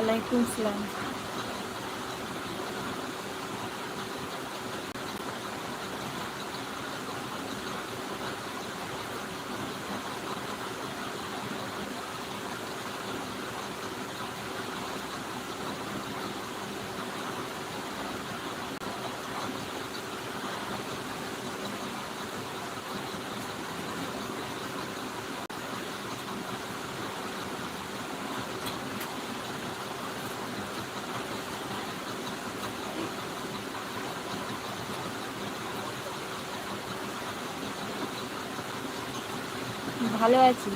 ওয়ালাইকুম সালাম ভালো আছি।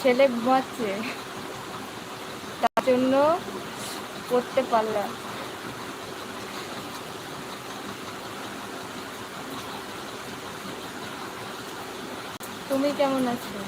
ছেলে ঘুমাচ্ছে। তার জন্য পড়তে পারলাম। তুমি কেমন আছো?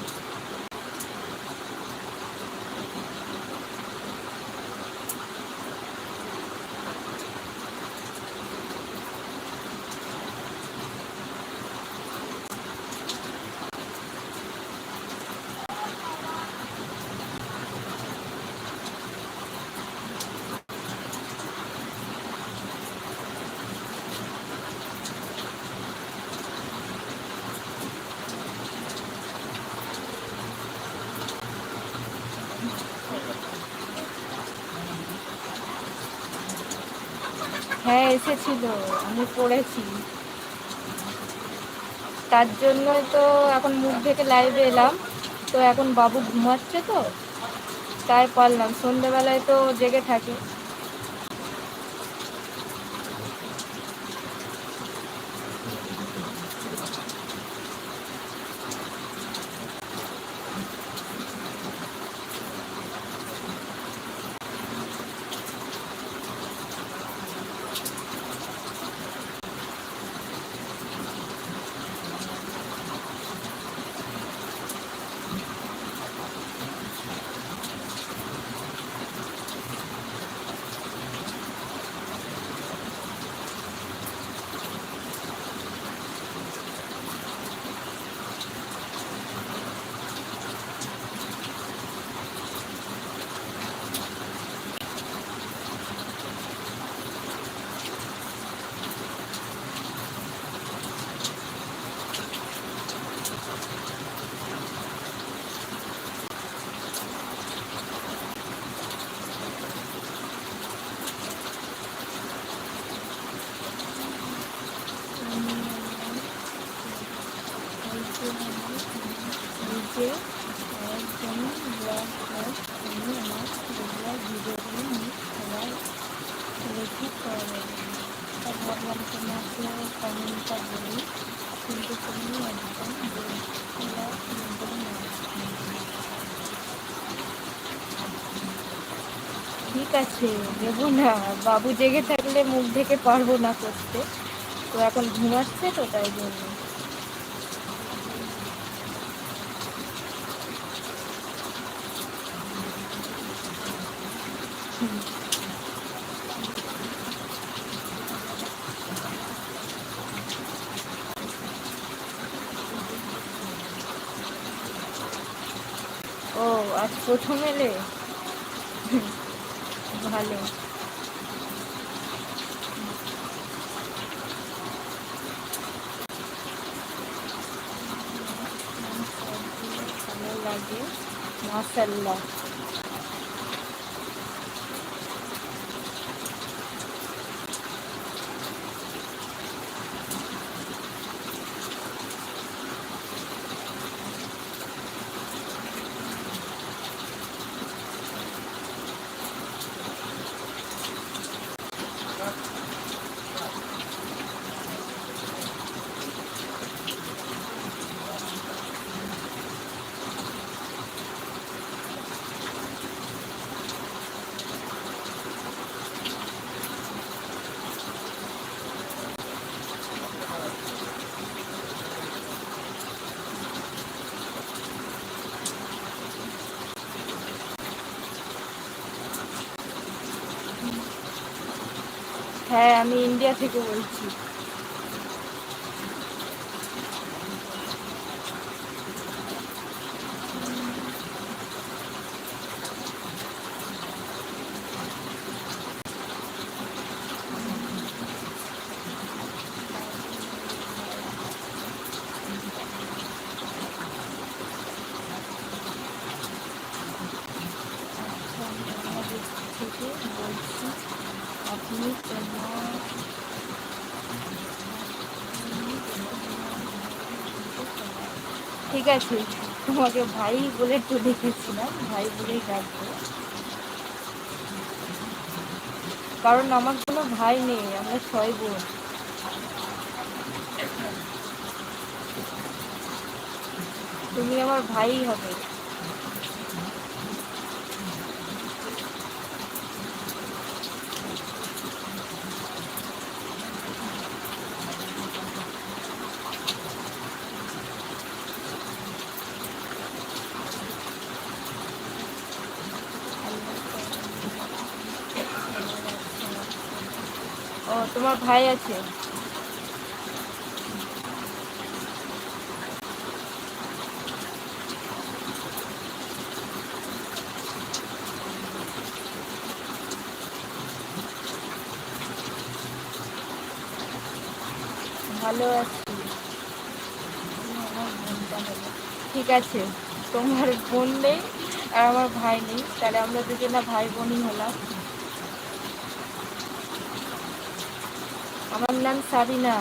হ্যাঁ এসেছিল। আমি পড়েছি। তার জন্য তো এখন মুখ থেকে লাইভে এলাম। তো এখন বাবু ঘুমাচ্ছে তো, তাই পারলাম। সন্ধেবেলায় তো জেগে থাকে যে একজন ব্লগ আমি আমার রেগুলার ভিডিওগুলো নিয়ে সবাই রেখে করে তা ভাবলাম তোমাকে কমেন্টটা ঠিক আছে দেবো না। বাবু জেগে থাকলে মুখ থেকে পারব না করতে। তো এখন ঘুমাচ্ছে তো, তাই জন্য ও আজ প্রথম এলে? ভালো লাগে মাসাল্লাহ হ্যাঁ আমি ইন্ডিয়া থেকে বলছি। তোমাকে ভাই বলে দেখেছিলাম, ভাই বলেই ডাকবো। কারণ আমার কোনো ভাই নেই, আমরা ছয় বোন। তুমি আমার ভাই হবে ও তোমার ভাই আছে। ভালো আছি। ঠিক আছে, তোমার বোন নেই আর আমার ভাই নেই, তাহলে আমরা দুজনা ভাই বোনই হলাম আমার নাম সাবিনা।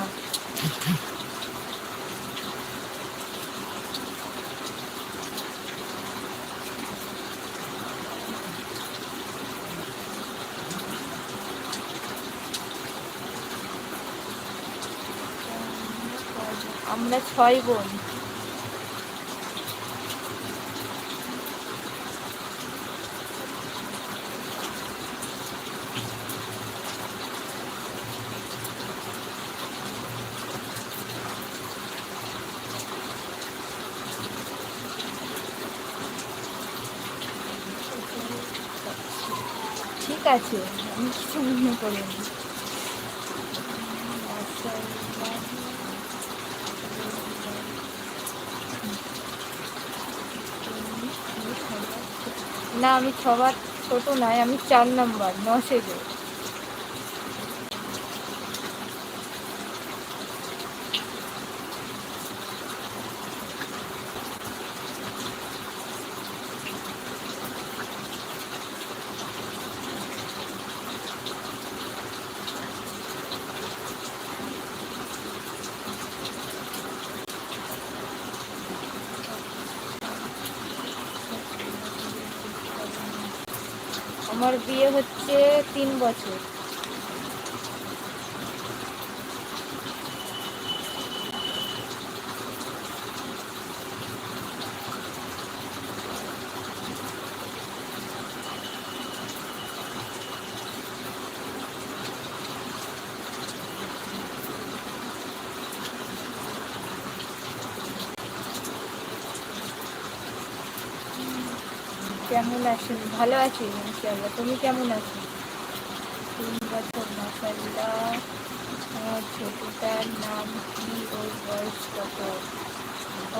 আমরা ছয় বোন ঠিক আছে আমি না আমি ছবার ছোট নাই আমি চার নাম্বার নশেজে আমার বিয়ে হচ্ছে তিন বছর। কেমন আছেন? ভালো আছি ইনশাল্লাহ তুমি কেমন আছো? তিন বছর মাসাল্লাহ আমার ছোটটার নাম কি ও বয়স কত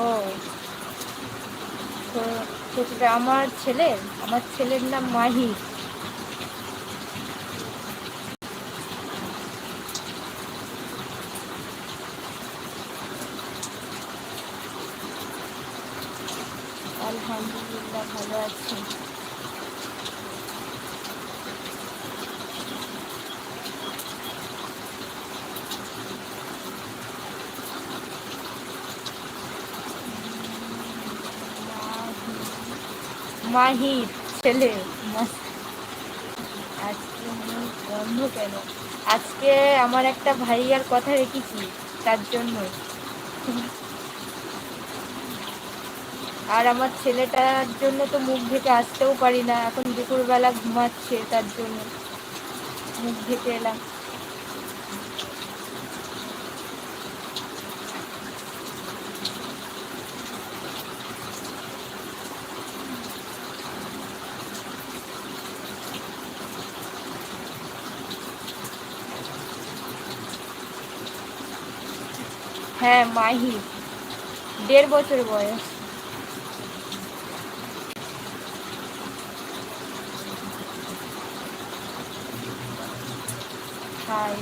ও ছোটোটা আমার ছেলে? আমার ছেলের নাম মাহির আলহামদুলিল্লাহ ভালো আছি মাহির ছেলে আজকে বন্ধ কেন? আজকে আমার একটা ভাই আর কথা রেখেছি, তার জন্য। আর আমার ছেলেটার জন্য তো মুখ ঢেকে আসতেও পারি না, এখন দুপুরবেলা ঘুমাচ্ছে তার জন্য। মুখ ঢেকে এলাম। হ্যাঁ মাহি। দেড় বছর বয়স। হাই।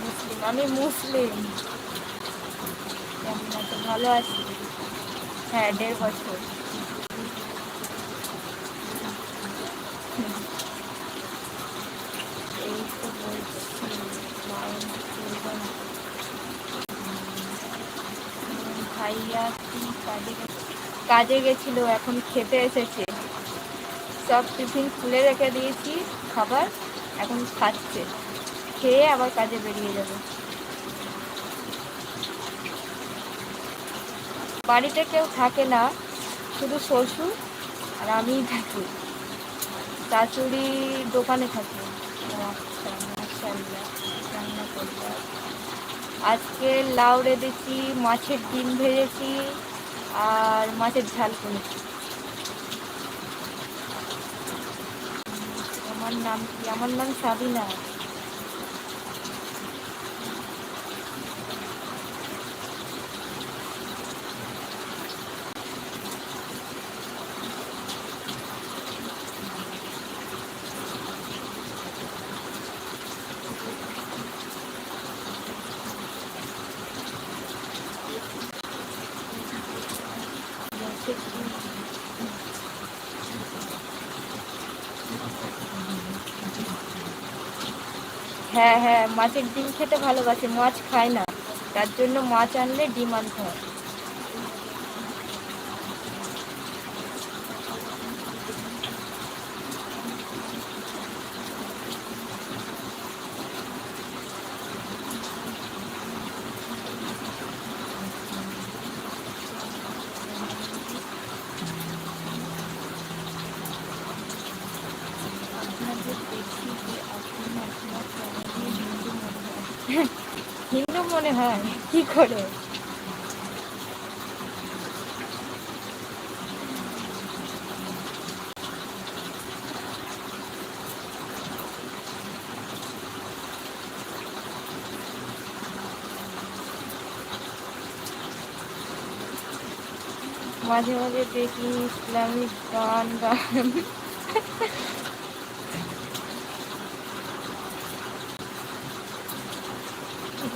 মুসলিম, আমি মুসলিম। কেমন ভালো আছি? হ্যাঁ দেড় বছর। ভাইয়া কি কাজে কাজে গেছিল, এখন খেতে এসেছে। সব টিফিন খুলে রেখে দিয়েছি, খাবার এখন খাচ্ছে। খেয়ে আবার কাজে বেরিয়ে যাবে। বাড়িতে কেউ থাকে না, শুধু শ্বশুর আর আমিই থাকি। শাশুড়ি দোকানে থাকে আচ্ছা মাশাল্লাহ রান্না করবে আজকে লাউ রেঁধেছি মাছের ডিম ভেজেছি আর মাছের ঝাল করেছি। আমার নাম কি? আমার নাম সাবিনা হ্যাঁ হ্যাঁ মাছের ডিম খেতে ভালোবাসে মাছ খায় না। তার জন্য মাছ আনলে ডিম আনতে হয়। হিন্দু মনে হয় কি করে? মাঝে মাঝে দেখি ইসলামিক গান গান।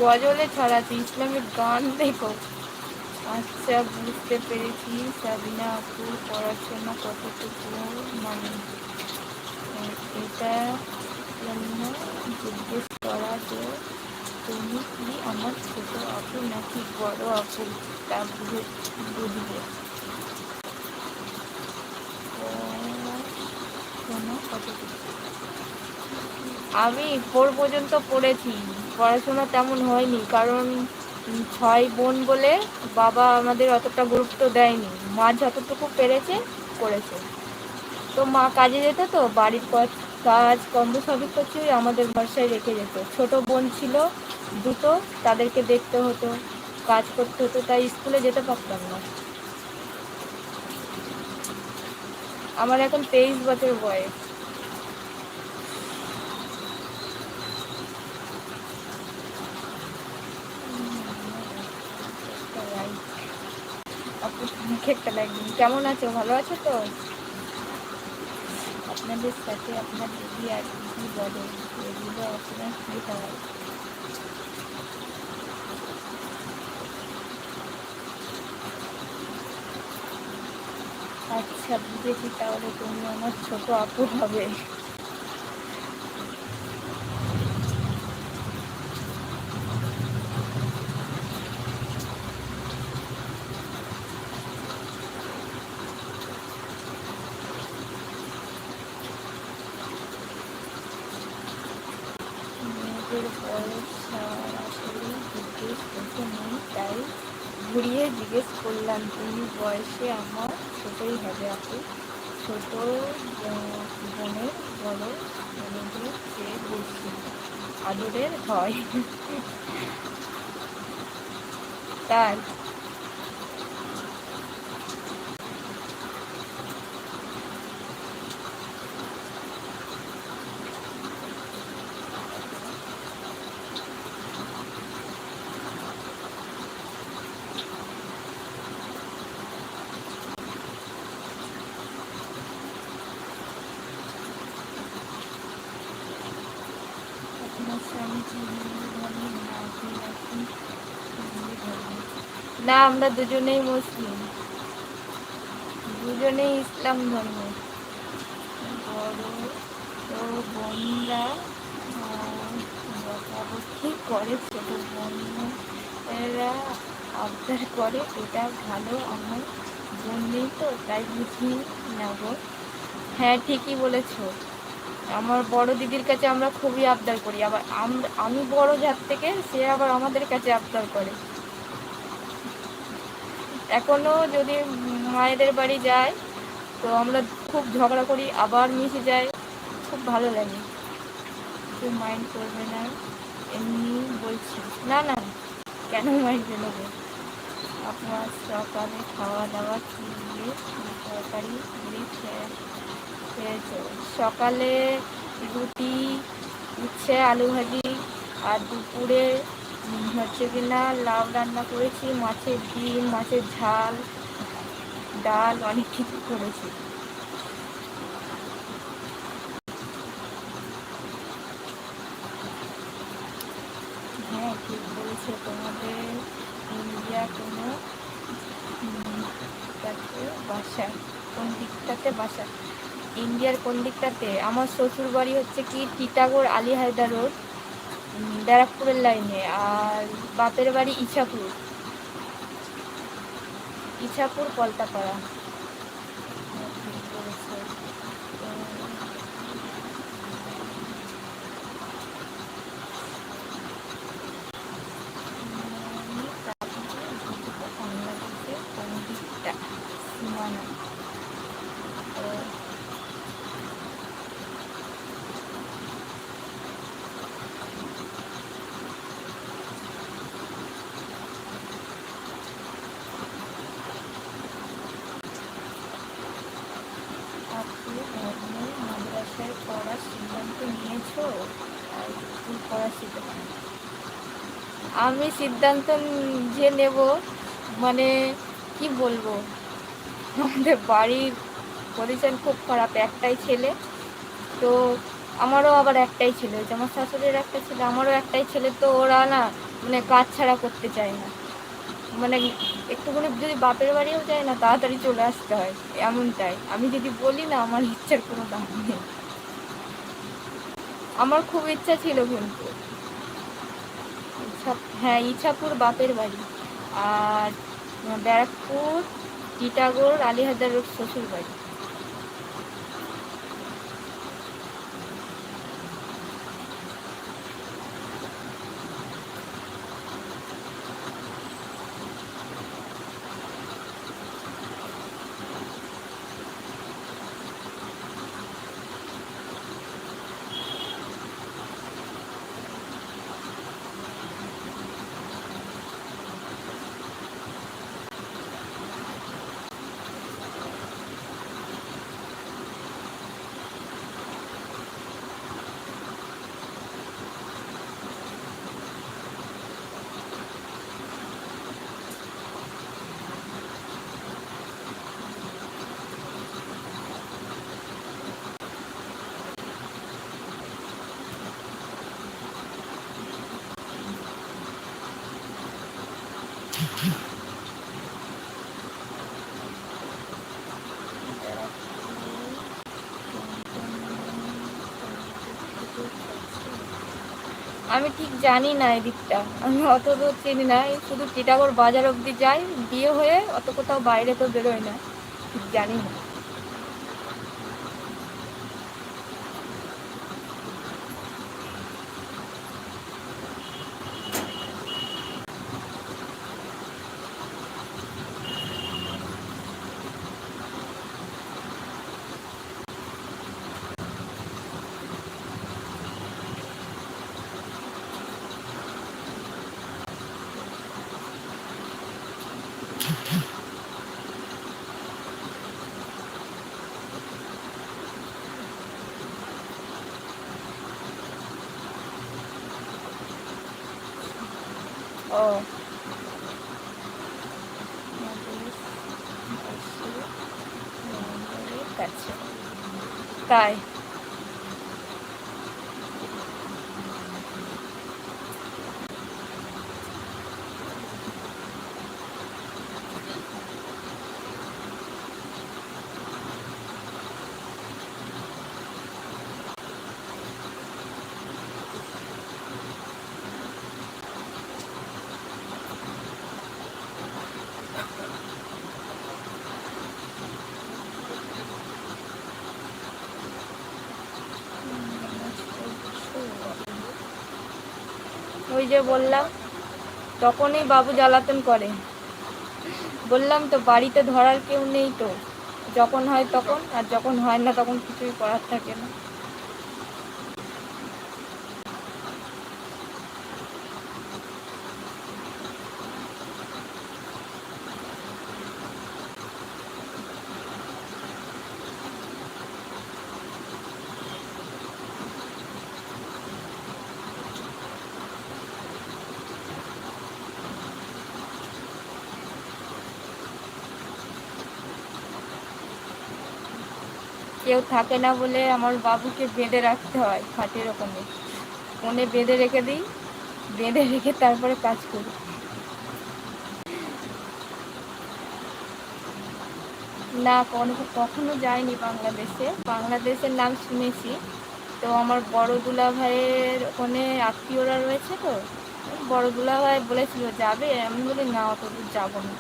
গজলে ছড়াচ্ছে ইসলামিক গান দেখো। আচ্ছা বুঝতে পেরেছি, সাবিনা আপু পড়াশোনা কতটুকু মানে এটা জন্য জিজ্ঞেস করা যে তুমি কি আমার ছোট আপু নাকি বড় আপু? তা বুঝে বুঝবে আমি ফোর পর্যন্ত পড়েছি। পড়াশোনা তেমন হয়নি, কারণ ছয় বোন বলে বাবা আমাদের অতটা গুরুত্ব দেয়নি। মা যতটুকু পেরেছে, করেছে। তো মা কাজে যেত তো, বাড়ির কাজ কর্ম সবই কিছুই আমাদের ভরসায় রেখে যেত। ছোট বোন ছিল দুটো, তাদেরকে দেখতে হতো, কাজ করতে হতো, তাই স্কুলে যেতে পারতাম না। আমার এখন তেইশ বছর বয়স। একটা লাগবে কেমন আছো? ভালো আছো তো? আপনাদের সাথে আপনার দিদি আর দিদি বলে এগুলো আপনার কী হয়? আচ্ছা বুঝেছি তাহলে তুমি আমার ছোট আপু হবে মেয়েদের বয়স সরাসরি জিজ্ঞেস করতে নেই তাই ঘুরিয়ে জিজ্ঞেস করলাম তুমি বয়সে আমার ছোটই হবে আপু ছোট বোনের বড় বোনদের চেয়ে বেশি আদরের হয়। তার আমরা দুজনেই মুসলিম। দুজনেই ইসলাম ধর্ম। বড় বোনরা বকাবকি করে, ছোট বোনেরা আবদার করে, এটা ভালো আমার বোন নেই তো, তাই বুঝিয়ে নেব হ্যাঁ ঠিকই বলেছ। আমার বড় দিদির কাছে আমরা খুবই আবদার করি, আবার আমি বড় যার থেকে, সে আবার আমাদের কাছে আবদার করে। এখনও যদি মায়েদের বাড়ি যায়, তো আমরা খুব ঝগড়া করি, আবার মিশে যাই খুব ভালো লাগে। কেউ মাইন্ড করবে না, এমনি বলছি। না না, কেন মাইন্ড নেব আপনার সকালে খাওয়া দাওয়া কী দিয়ে তরকারি দিয়ে খেয়েছে সকালে রুটি, উচ্ছে আলু ভাজি আর দুপুরে হচ্ছে কি না, লাউ রান্না করেছি, মাছের ডিম, মাছের ঝাল, ডাল, অনেক কিছু করেছি। হ্যাঁ ঠিক বলেছে তোমাদের। ইন্ডিয়া কোনো বাসা। কোন দিকটাতে বাসা? ইন্ডিয়ার কোন দিকটাতে? আমার শ্বশুর বাড়ি হচ্ছে কি, টিটাগড় আলী হায়দার রোড। ব্যারাকপুরের লাইনে আর বাপের বাড়ি ইছাপুর। ইছাপুর কলতাপাড়া আমি সিদ্ধান্ত যে নেব মানে কি বলব? আমাদের বাড়ির পজিশন খুব খারাপ, একটাই ছেলে। তো আমারও আবার একটাই ছেলে হচ্ছে আমার শাশুড়ির একটা ছেলে, আমারও একটাই ছেলে, তো ওরা না মানে কাজ ছাড়া করতে চায় না। মানে একটুখানি যদি বাপের বাড়িও যায় না, তাড়াতাড়ি চলে আসতে হয়, এমনটাই। আমি যদি বলি না, আমার ইচ্ছার কোনো দাম নেই। আমার খুব ইচ্ছা ছিল কিন্তু। হ্যাঁ ইছাপুর বাপের বাড়ি। আর ব্যারাকপুর টিটাগড় আলিহাজার রোড শ্বশুর বাড়ি আমি ঠিক জানি না এদিকটা আমি অত দূর চিনি না শুধু টিটাগড় বাজার অবধি যাই, বিয়ে হয়ে অত কোথাও বাইরে তো বেরোয় না, ঠিক জানি না ও তাই। বললাম, তখনই বাবু জ্বালাতন করে। বললাম, তো বাড়িতে ধরার কেউ নেই তো? যখন হয় তখন, আর যখন হয় না তখন কিছুই করার থাকে না। কেউ থাকে না বলে আমার বাবুকে বেঁধে রাখতে হয় খাটের ওখানে। ফোনে বেঁধে রেখে দিই, বেঁধে রেখে তারপরে কাজ করি। না কোনো কখনো যায়নি বাংলাদেশে। বাংলাদেশের নাম শুনেছি। তো আমার বড় দুলা ভাইয়ের ওখানে আত্মীয়রা রয়েছে তো? বড় দুলা ভাই বলেছিল, যাবে? আমি বলি, না, অত দূর যাব না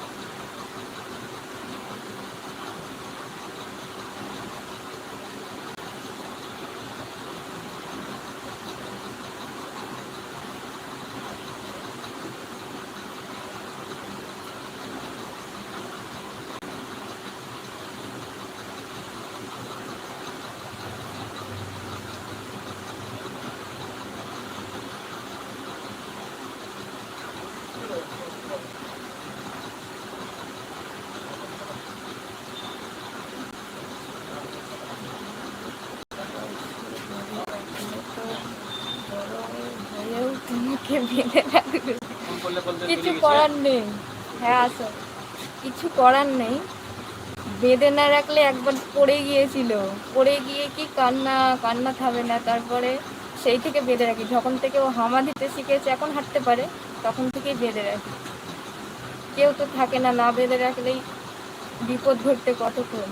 হয়েও তোমাকে বেঁধে রাখবে কিছু করার নেই। হ্যাঁ আসো কিছু করার নেই। বেঁধে না রাখলে একবার পড়ে গিয়েছিল। পড়ে গিয়ে কি কান্না কান্না থামে না। তারপরে সেই থেকে বেঁধে রাখি। যখন থেকে ও হামা দিতে শিখেছে, এখন হাঁটতে পারে, তখন থেকেই বেঁধে রাখি। কেউ তো থাকে না না বেঁধে রাখলেই বিপদ ঘটতে কতক্ষণ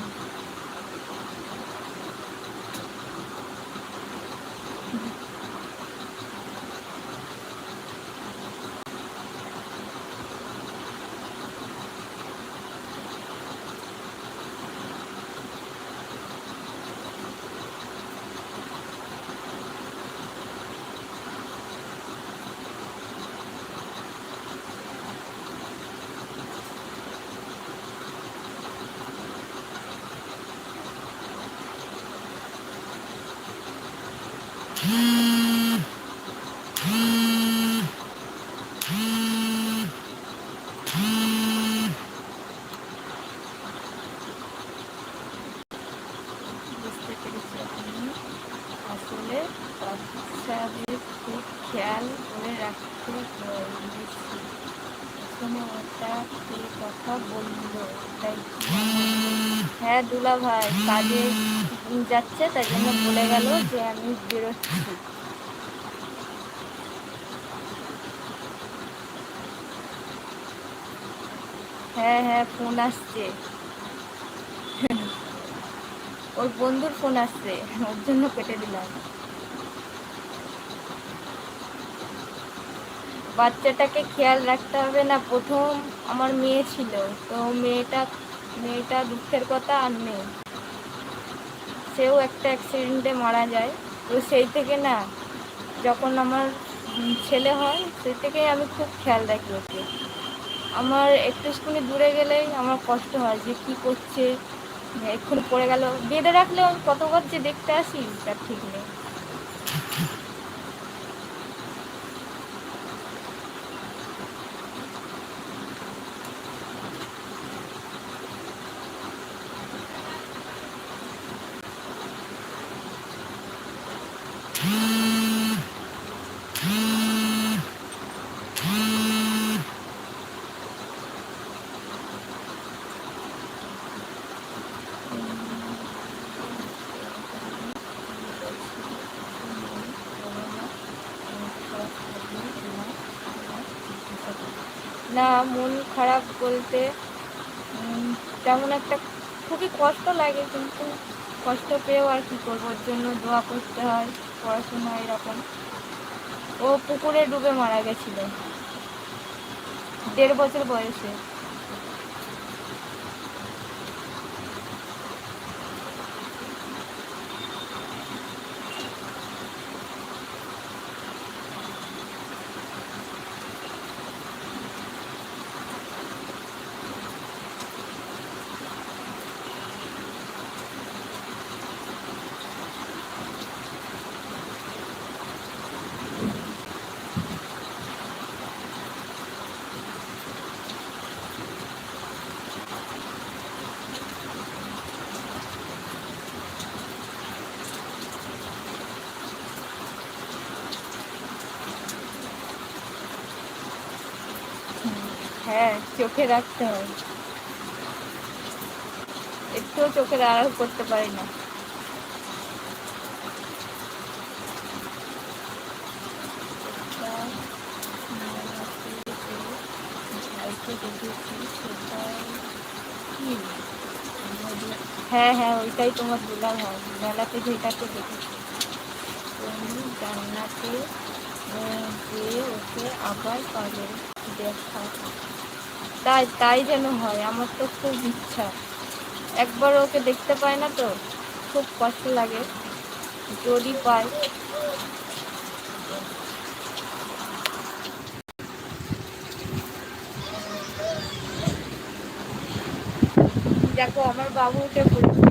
বুঝতে পেরেছি আপনি আসলে বাচ্চাদের খুব খেয়াল হ্যাঁ দুলা ভাই, কাজে যাচ্ছে, তাই জন্য বলে গেল যে আমি বেরোচ্ছি। হ্যাঁ হ্যাঁ ফোন আসছে। ওর বন্ধুর ফোন আসছে, ওর জন্য কেটে দিলাম। বাচ্চাটাকে খেয়াল রাখতে হবে না। প্রথম আমার মেয়ে ছিল, তো মেয়েটা মেয়েটা দুঃখের কথা আর নেই। সেও একটা অ্যাক্সিডেন্টে মারা যায়। তো সেই থেকে না, যখন আমার ছেলে হয়, সেই থেকেই আমি খুব খেয়াল রাখি ওকে। আমার একটুখানি দূরে গেলেই আমার কষ্ট হয় যে কি করছে, এক্ষুনি পড়ে গেল। বেঁধে রাখলেও কতবার যে দেখতে আসি, তার ঠিক নেই না মন খারাপ বলতে তেমন একটা খুবই কষ্ট লাগে, কিন্তু কষ্ট পেয়েও আর কি করব? ওর জন্য দোয়া করতে হয়, পড়াশোনা এরকম। ও পুকুরে ডুবে মারা গেছিল। দেড় বছর বয়সে হ্যাঁ চোখে রাখতে হয়। একটুও চোখের আড়াল করতে পারি না। হ্যাঁ হ্যাঁ ওইটাই তোমার দুলাল হয়। মেলাতে যেটাকে দেখেছি তুমি জান্নাতে আহ, যে ওকে আবার পাবে দেখা। তাই তাই যেন হয়, আমার তো খুব ইচ্ছা। একবার ওকে দেখতে পায় না তো, খুব কষ্ট লাগে, যদি পায় দেখো, আমার বাবু আবার